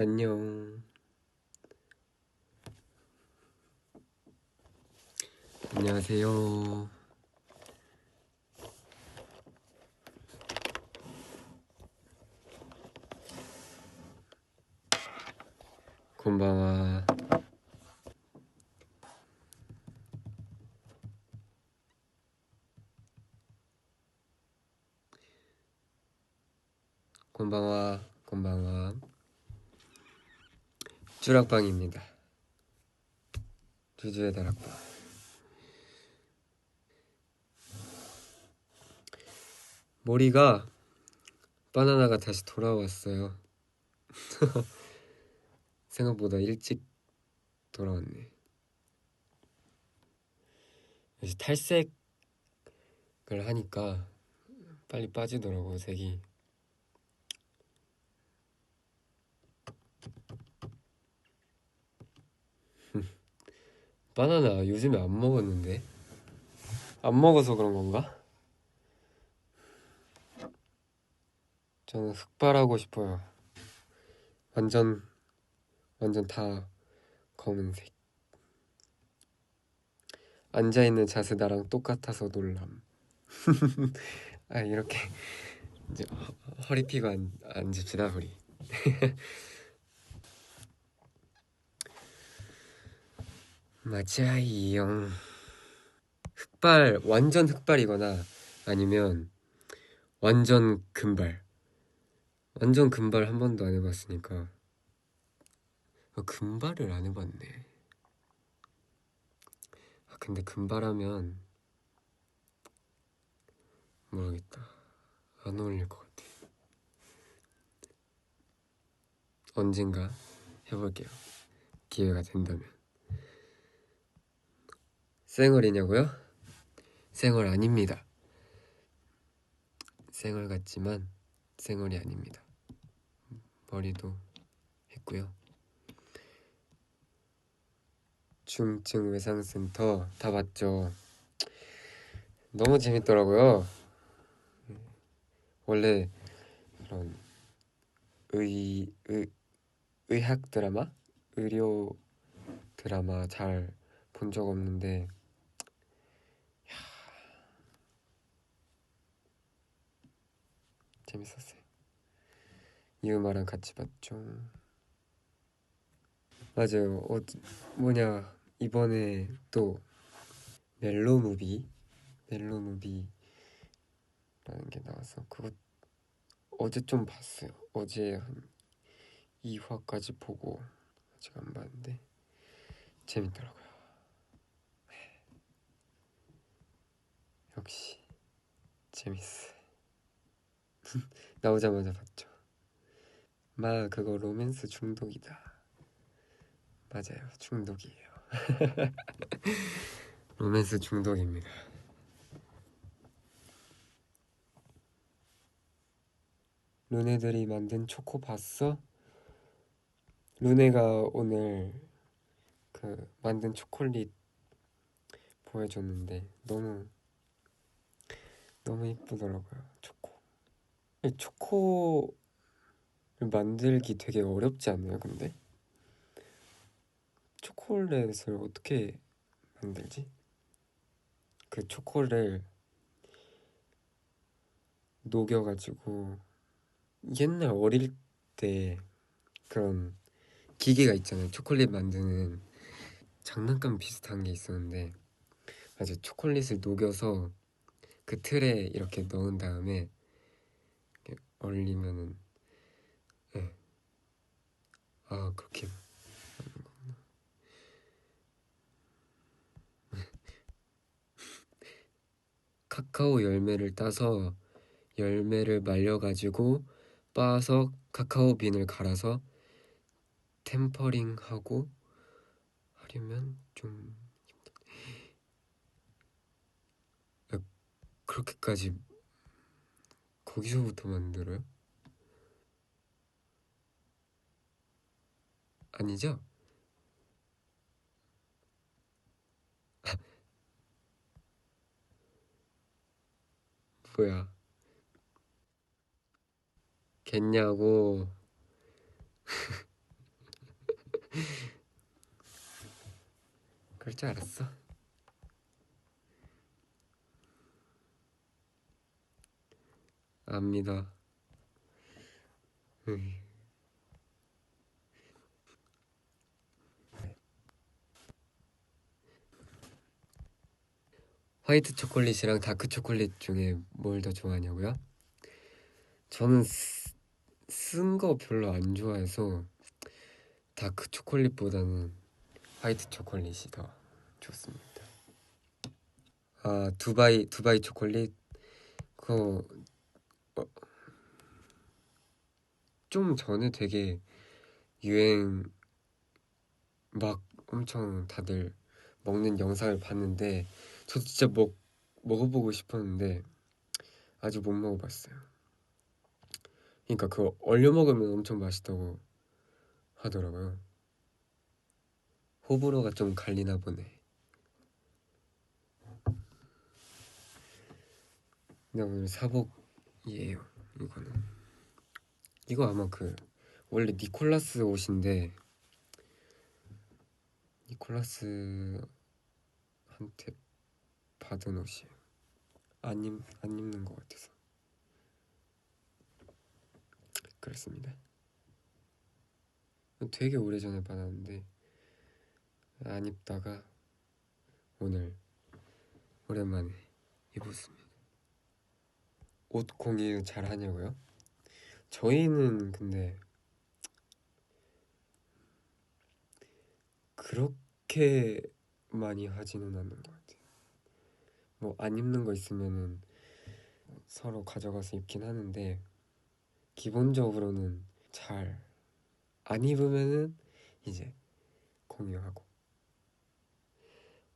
안녕. 안녕하세요. 곤방와. 곤방와, 곤방와. 주락방입니다. 주주의 다락방. 머리가 바나나가 다시 돌아왔어요. 생각보다 일찍 돌아왔네. 탈색을 하니까 빨리 빠지더라고 색이. 바나나 요즘에 안 먹었는데 안 먹어서 그런 건가? 저는 흑발하고 싶어요. 완전 완전 다 검은색. 앉아 있는 자세 나랑 똑같아서 놀람. 아 이렇게 이제 허, 허리 피고 앉, 앉읍시다 우리. 맞아요. 흑발 완전 흑발이거나 아니면 완전 금발. 완전 금발 한 번도 안 해봤으니까. 아, 금발을 안 해봤네. 아 근데 금발하면 모르겠다. 안 어울릴 것 같아. 언젠가 해볼게요. 기회가 된다면. 쌩얼이냐고요? 쌩얼 아닙니다. 쌩얼 같지만 쌩얼이 아닙니다. 머리도 했고요. 중증 외상센터 다 봤죠. 너무 재밌더라고요. 원래 그런 의, 의 의학 드라마, 의료 드라마 잘 본 적 없는데 재밌었어요. 이음아랑 같이 봤죠. 맞아요. 어, 뭐냐 이번에 또 멜로 무비, 멜로 무비라는 게 나와서 그거 어제 좀 봤어요. 어제 한 2화까지 보고 아직 안 봤는데 재밌더라고요. 네. 역시 재밌어. 나오자마자 봤죠. 마 그거 로맨스 중독이다. 맞아요, 중독이에요. 로맨스 중독입니다. 루네들이 만든 초코 봤어? 루네가 오늘 그 만든 초콜릿 보여줬는데 너무 너무 이쁘더라고요 초코 초코를 만들기 되게 어렵지 않나요 근데? 초콜릿을 어떻게 만들지? 그 초콜을 녹여가지고 옛날 어릴 때 그런 기계가 있잖아요. 초콜릿 만드는 장난감 비슷한 게 있었는데 맞아 초콜릿을 녹여서 그 틀에 이렇게 넣은 다음에 얼리면은 네. 아 그렇게 카카오 열매를 따서 열매를 말려가지고 빻아서 카카오 빈을 갈아서 템퍼링하고 하려면 좀 아, 그렇게까지 거기서부터 만들어요? 아니죠? 뭐야? 겠냐고 그럴 줄 알았어. 압니다. 화이트 초콜릿이랑 다크 초콜릿 중에 뭘 더 좋아하냐고요? 저는 쓴 거 별로 안 좋아해서 다크 초콜릿보다는 화이트 초콜릿이 더 좋습니다. 아 두바이 두바이 초콜릿 그거 어, 좀 전에 되게 유행 막 엄청 다들 먹는 영상을 봤는데 저도 진짜 먹 먹어보고 싶었는데 아직 못 먹어봤어요. 그러니까 그거 얼려 먹으면 엄청 맛있다고 하더라고요. 호불호가 좀 갈리나 보네. 근데 오늘 사복 이에요. 이거는 이거 아마 그 원래 니콜라스 옷인데 니콜라스한테 받은 옷이에요. 안, 입, 안 입는 것 같아서 그렇습니다. 되게 오래전에 받았는데 안 입다가 오늘 오랜만에 입었습니다. 옷 공유 잘 하냐고요? 저희는 근데 그렇게 많이 하지는 않는 것 같아요. 뭐 안 입는 거 있으면은 서로 가져가서 입긴 하는데 기본적으로는 잘 안 입으면은 이제 공유하고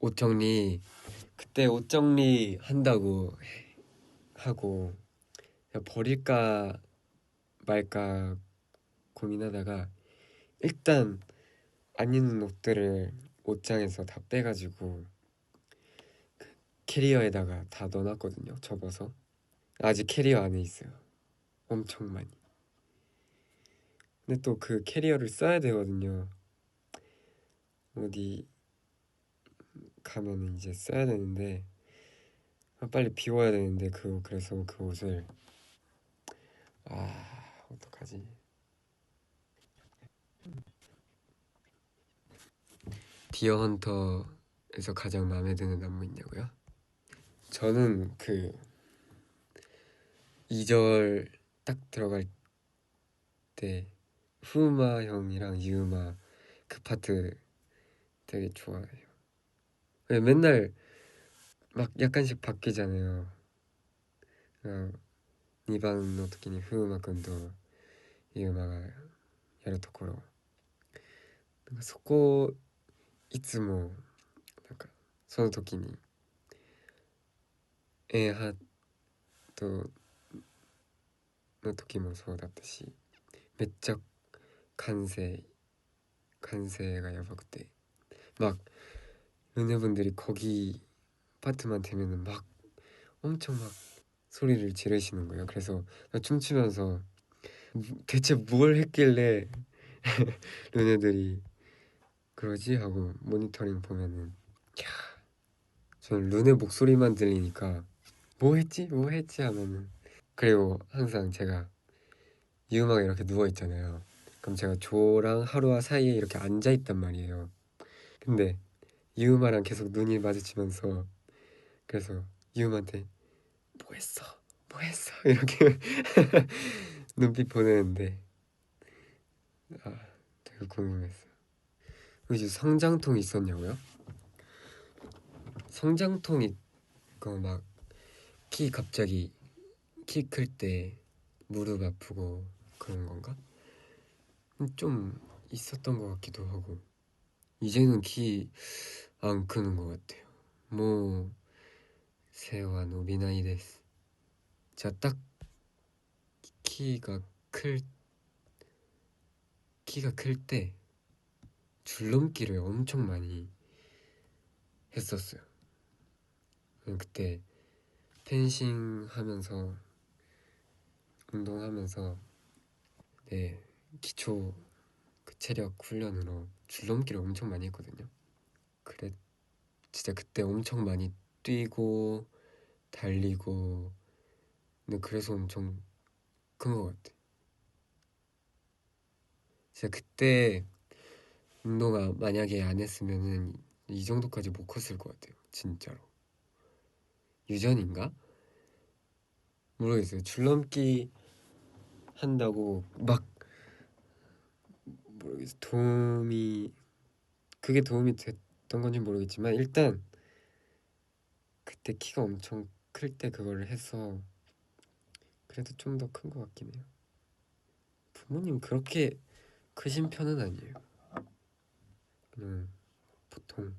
옷 정리 그때 옷 정리 한다고 하고 버릴까 말까 고민하다가 일단 안 입는 옷들을 옷장에서 다 빼가지고 그 캐리어에다가 다 넣어놨거든요 접어서. 아직 캐리어 안에 있어요. 엄청 많이. 근데 또 그 캐리어를 써야 되거든요. 어디 가면 이제 써야 되는데 빨리 비워야 되는데 그 그래서 그 옷을 아 어떡하지 디어 헌터에서 가장 마음에 드는 안무 있냐고요? 저는 그 2절 딱 들어갈 때 후마 형이랑 유마 그 파트 되게 좋아해요. 맨날 막 약간씩 바뀌잖아요. 어, 2番の時に風磨くんとユーマがやるところなんかそこいつもなんかその時に A ハートの時もそうだったしめっちゃ完成完成がやばくて막 르네분들이 거기 파트만 되면은 막 엄청 막 소리를 지르시는 거예요. 그래서 춤추면서 대체 뭘 했길래 르네들이 그러지 하고 모니터링 보면은 야 저는 르네 목소리만 들리니까 뭐 했지 뭐 했지 하면은 그리고 항상 제가 이음악에 이렇게 누워 있잖아요. 그럼 제가 조랑 하루와 사이에 이렇게 앉아 있단 말이에요. 근데 이음아랑 계속 눈이 마주치면서 그래서 이음한테 뭐 했어 뭐 했어 이렇게 눈빛 보내는데 아 되게 궁금했어. 이제 성장통 있었냐고요? 성장통이 그막 키 갑자기 키 클 때 무릎 아프고 그런 건가? 좀 있었던 것 같기도 하고 이제는 키 안 크는 것 같아요. 뭐 세와 노비나이 데스. 제가 딱 키가 클 키가 클 때 줄넘기를 엄청 많이 했었어요. 그때 펜싱 하면서 운동하면서 네 기초 그 체력 훈련으로 줄넘기를 엄청 많이 했거든요. 그래 진짜 그때 엄청 많이 뛰고 달리고 근데 그래서 엄청 큰 것 같아. 진짜 그때 운동화 만약에 안 했으면은 이 정도까지 못 컸을 것 같아요. 진짜로. 유전인가? 모르겠어요. 줄넘기 한다고 막 모르겠어 도움이 그게 도움이 됐던 건지 모르겠지만 일단 그때 키가 엄청 클 때 그거를 해서 그래도 좀 더 큰 것 같긴 해요. 부모님 그렇게 크신 편은 아니에요. 그냥 보통이세요.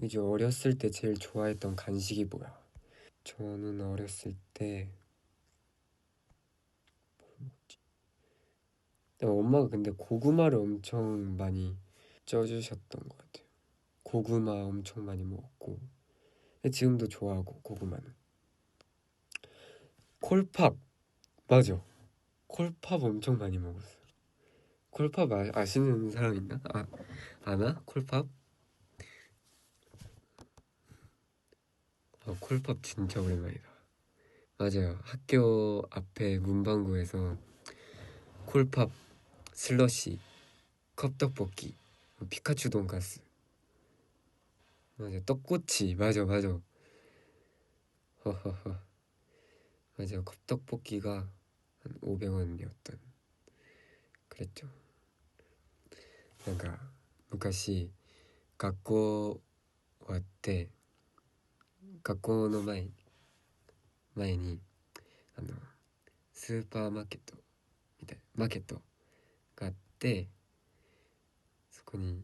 이제 어렸을 때 제일 좋아했던 간식이 뭐야? 저는 어렸을 때뭘 먹지? 엄마가 근데 고구마를 엄청 많이 쪄주셨던 것 같아요. 고구마 엄청 많이 먹었고 지금도 좋아하고 고구마는. 콜팝. 맞아. 콜팝 엄청 많이 먹었어요 콜팝 아, 아시는 사람 있나? 아, 아나? 콜팝? 아, 콜팝 진짜 오랜만이다. 맞아요. 학교 앞에 문방구에서 콜팝 슬러시 컵떡볶이 피카츄 돈가스 맞아 떡꼬치 맞아 맞아 허허허 맞아 컵떡볶이가 한 500원이었던 그랬죠 뭔가 昔学校終わって学校の前前にあのスーパーマーケットみたいマーケットがあってそこに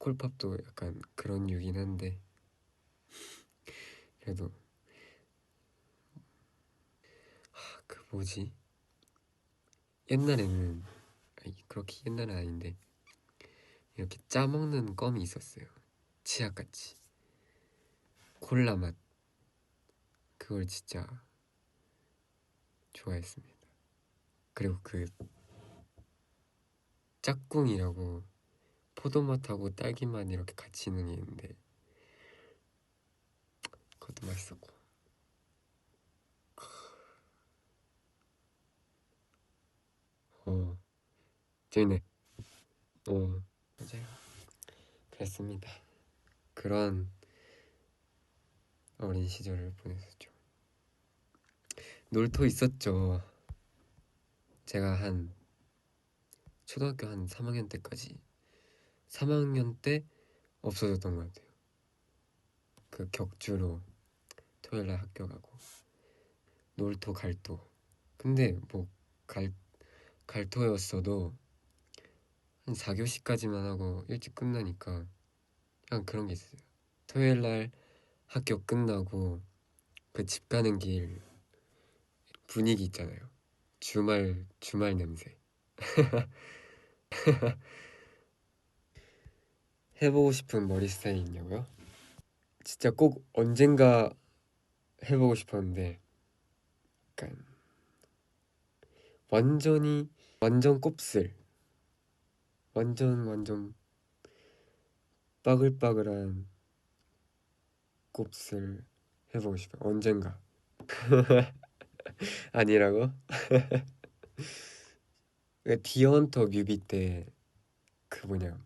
콜팝도 약간 그런 유긴 한데. 그래도 하, 그 뭐지? 옛날에는 아니, 그렇게 옛날은 아닌데 이렇게 짜먹는 껌이 있었어요. 치약같이. 콜라 맛. 그걸 진짜 좋아했습니다. 그리고 그 짝꿍이라고 포도맛하고 딸기맛 이렇게 같이 있는 게 있는데 그것도 맛있었고. 어. 재밌네. 어. 맞아요. 그랬습니다. 그런 어린 시절을 보냈었죠. 놀토 있었죠. 제가 한 초등학교 한 3학년 때까지 3학년 때 없어졌던 것 같아요. 그 격주로 토요일 날 학교 가고 놀토 갈토. 근데 뭐 갈, 갈토였어도 한 4교시까지만 하고 일찍 끝나니까 그냥 그런 게 있어요. 토요일 날 학교 끝나고 그 집 가는 길 분위기 있잖아요. 주말 주말 냄새 해보고 싶은 머리 스타일 있냐고요? 진짜 꼭 언젠가 해보고 싶었는데 약간 완전히 완전 곱슬 완전 완전 빠글빠글한 곱슬 해보고 싶어요 언젠가 아니라고? 디어헌터 뮤비 때 그 뭐냐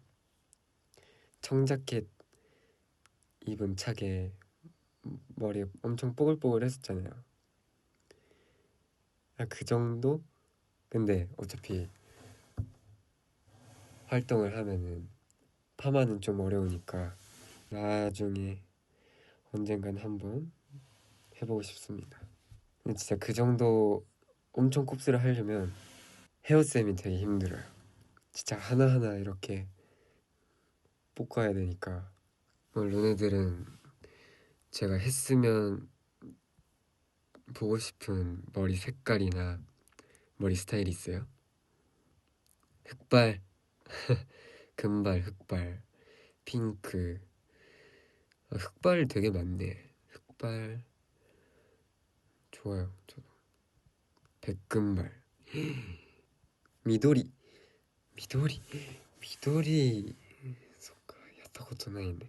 청자켓 입은 차게 머리 엄청 뽀글뽀글 했었잖아요. 아, 그 정도? 근데 어차피 활동을 하면은 파마는 좀 어려우니까 나중에 언젠간 한번 해보고 싶습니다. 근데 진짜 그 정도 엄청 곱슬을 하려면 헤어쌤이 되게 힘들어요. 진짜 하나하나 이렇게 볶아야 되니까 뭐 르네들은 제가 했으면 보고 싶은 머리 색깔이나 머리 스타일이 있어요? 흑발, 금발, 흑발, 핑크. 아, 흑발 되게 많네. 흑발 좋아요. 저도 백금발, 미도리, 미도리, 미도리. 갔다 것도 나이네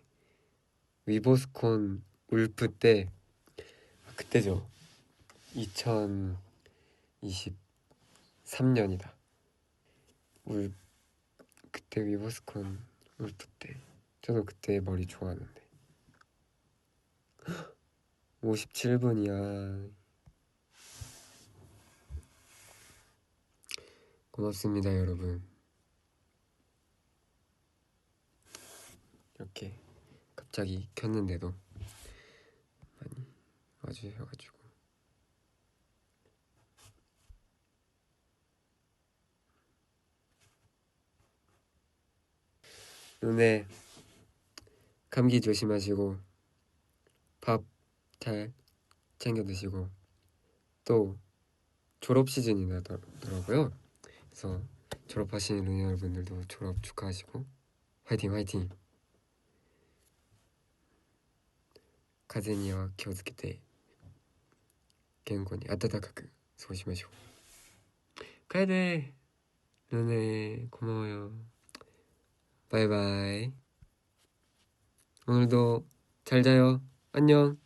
위보스콘 울프 때 아, 그때죠. 2023년이다. 울 그때 위보스콘 울프 때. 저도 그때 머리 좋아하는데. 57분이야. 고맙습니다 여러분. 이렇게 갑자기 켰는데도 많이 와주셔가지고 눈에 감기 조심하시고 밥 잘 챙겨 드시고 또 졸업 시즌이 나더라고요. 그래서 졸업하시는 눈 여러분들도 졸업 축하하시고 화이팅 화이팅 風邪には気をつけて健康に暖かく過ごしましょう楓ルネ고마워요 바이바이 오늘도 잘 자요 안녕